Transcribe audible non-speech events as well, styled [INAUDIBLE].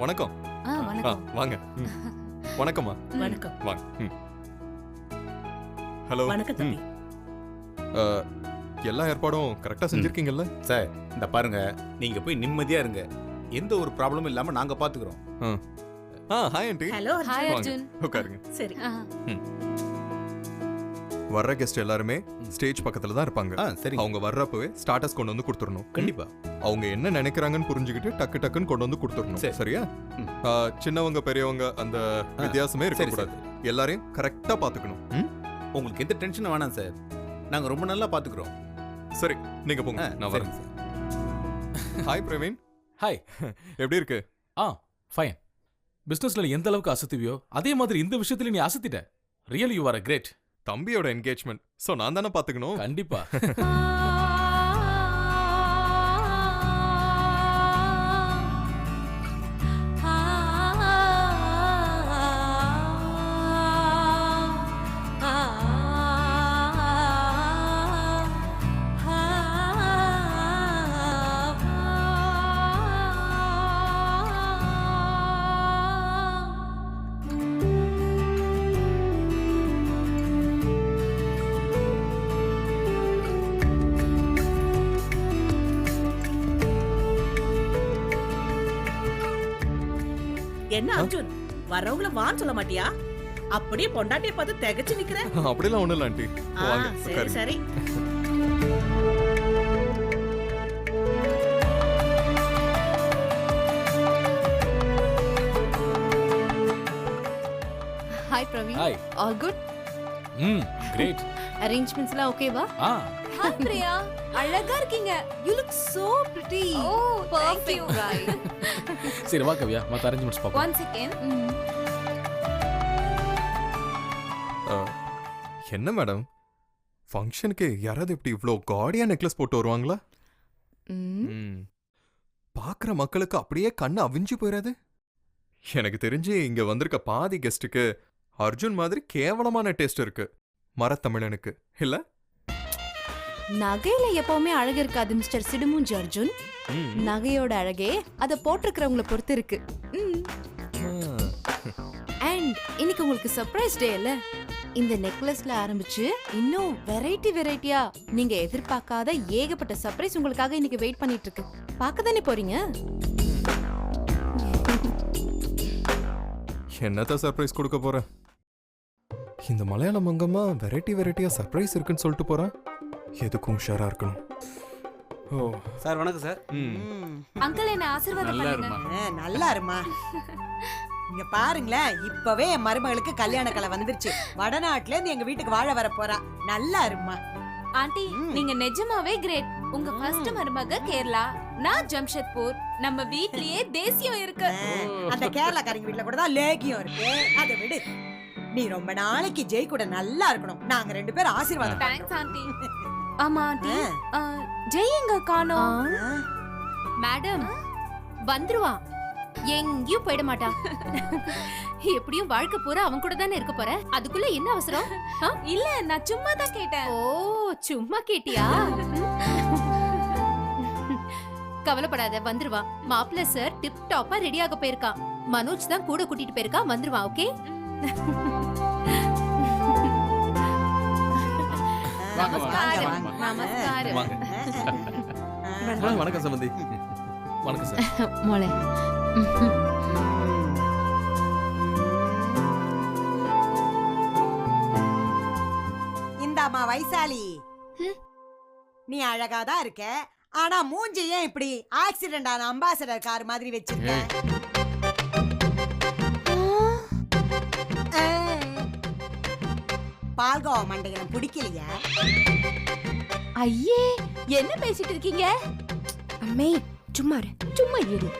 வணக்கம். ஆ ஆ வணக்கம். வாங்க. வணக்கம்மா. [LAUGHS] வணக்கம். வாங்க. ஹலோ. வணக்கம் தம்பி. ஆ, எல்லா ஏற்பாடும் கரெக்டா செஞ்சிருக்கீங்கல்ல? சார் இந்த பாருங்க நீங்க போய் நிம்மதியா இருங்க. எந்த ஒரு ப்ராப்ளமும் இல்லாம நாங்க பாத்துக்கிறோம். ஆ. Hi aunty. ஹலோ ஹாய் வாங்க. அர்ஜுன். உட்காருங்க. சரி. வர்ற கெஸ்ட் எல்லாருமே ஸ்டேஜ் பக்கத்துல தான் இருப்பாங்க. ஆ சரி. அவங்க வர்றப்பவே ஸ்டார்டர்ஸ் கொண்டு வந்து கொடுத்துடணும். கண்டிப்பா. அவங்க என்ன நினைக்கிறாங்கன்னு புரிஞ்சுக்கிட்டு டக்கு டக்குன்னு கொண்டு வந்து கொடுத்துடணும். சரி. சரியா? சின்னவங்க பெரியவங்க அந்த வித்தியாசமே சரி இருக்கக்கூடாது. சார் எல்லாரையும் கரெக்டா பாத்துக்கணும் ம்? உங்களுக்கு எந்த டென்ஷனும் வேணாம் சார் நாங்க ரொம்ப நல்லா பாத்துக்கிறோம் சரி நீங்க போங்க. நான் வரேன் சார் ஹாய் பிரவீன் ஹாய் எப்படி இருக்கு? ஆ ஃபைன் பிசினஸ்ல நீ எந்த அளவுக்கு அசத்துவியோ அதே மாதிரி இந்த விஷயத்துல நீ அசத்திட்ட. ரியல் யூ ஆர் கிரேட் தம்பியோட என்கேஜ்மெண்ட் சோ நான் தானே பாத்துக்கணும் கண்டிப்பா. [LAUGHS] என்ன அர்ஜுன் வரவங்கள வான்னு சொல்ல மாட்டியா? அப்படியே பொண்டாட்டிய பார்த்து திகச்சு நிக்கிற? அப்படிலாம் ஒண்ணும் இல்ல ஆண்டி. சரி. சரி. Hi Praveen hi all good hmm great அரேஞ்ச்மெண்ட்ஸ்லாம் ஓகேவா ஆ. ஹாய் பிரியா அழகா இருக்கீங்க. You look so pretty oh perfect right சரி வா கவ்யா மத்த அரேஞ்ச்மெண்ட்ஸ் பாப்போம் ஒன் செகண்ட் ஆ, என்ன மேடம் ஃபங்க்ஷனுக்கு யாராவது இப்படி இவ்ளோ காடியா நெக்லஸ் போட்டு வருவாங்களா? ம். பாக்குற மக்களுக்கு அப்படியே கண்ணு அவிஞ்சு போயிடாது எனக்கு தெரிஞ்சு இங்க வந்திருக்க பாதி கெஸ்ட்டுக்கு அர்ஜுன் மாதிரி கேவலமான டேஸ்ட் இருக்கு. மரத்தமிழனுக்கு. இல்ல? நகையில எப்பவுமே அழகு இருக்காது மிஸ்டர் சிடுமூஞ்சி அர்ஜுன். நகையோட அழகே அத போட்டிருக்கிறவங்கள பொறுத்து இருக்கு. அண்ட் இன்னைக்கு உங்களுக்கு சர்ப்ரைஸ் டே இல்ல இந்த நெக்லஸ்ல ஆரம்பிச்சு இன்னும் வெரைட்டி வெரைட்டியா நீங்க எதிர்பார்க்காத ஏகப்பட்ட சர்ப்ரைஸ் உங்களுக்காக இன்னைக்கு வெயிட் பண்ணிட்டு இருக்கு. பார்க்க தானே போறீங்க? என்னத்த சர்ப்ரைஸ் கொடுக்க போறேன் இந்த மலையாள மங்கம்மா வெரைட்டி வெரைட்டியா சர்ப்ரைஸ் இருக்குன்னு சொல்லிட்டு போறேன் எதுக்கும் உஷாரா இருக்கணும்? ஓ. சார் வணக்கம் சார். ம். அங்கிள் என்ன ஆசீர்வாதம் நல்லா பண்ணுங்க. இருமா ஆ, நல்லா இருமா இங்க பாருங்களேன் இப்பவே என் மருமகளுக்கு கல்யாண கலை வந்துருச்சு. வடநாட்டுல இருந்து எங்க வீட்டுக்கு வாழ வர போறா. நல்லா இருமா ஆண்டி. நீங்க நிஜமாவே கிரேட் உங்க ஃபர்ஸ்ட் மருமக கேரளா. நான் ஜம்ஷெட்பூர். நம்ம வீட்லயே தேசியம் இருக்கு. அந்த கேரளாக்காரங்க வீட்டுல கூட தான் லேகியம் இருக்கு. அதை விடு. நீ ரொம்ப நாளைக்கு ஜெய் கூட நல்லா இருக்கணும். நாங்க ரெண்டு பேரும் ஆசீர்வாதம் தேங்க்ஸ் ஆண்டி. ஆமா ஆண்டி. ஜெய் எங்க காணோம். மேடம் வந்துருவா. எங்கேயும் போயிட மாட்டா. எப்படியும் வாழ்க்கை பூரா அவன் கூட தானே இருக்க போற? அதுக்குள்ள என்ன அவசரம்? இல்ல நான் சும்மா தான் கேட்டேன். ஓ சும்மா கேட்டியா? கவலைப்படாத வந்துருவா. மாப்பிள்ள சார் டிப் டாப்பா ரெடியாக போயிருக்கான். மனோஜ் தான் கூட கூட்டிட்டு போயிருக்கான் வந்துருவான் ஓகே? நமஸ்காரம். நமஸ்காரம். வணக்கம் சம்பந்தி. வணக்கம் சார். மோளே. இந்தாம்மா வைசாலி. நீ அழகாதான் இருக்க. ஆனா மூஞ்சி ஏன் இப்படி ஆக்சிடென்ட் ஆன அம்பாசடர் கார் மாதிரி வச்சிருக்கேன் பால்கோவா மண்டைகளும் பிடிக்கலையா? ஐயே என்ன பேசிட்டு இருக்கீங்க? அம்மே சும்மா சும்மா இரு.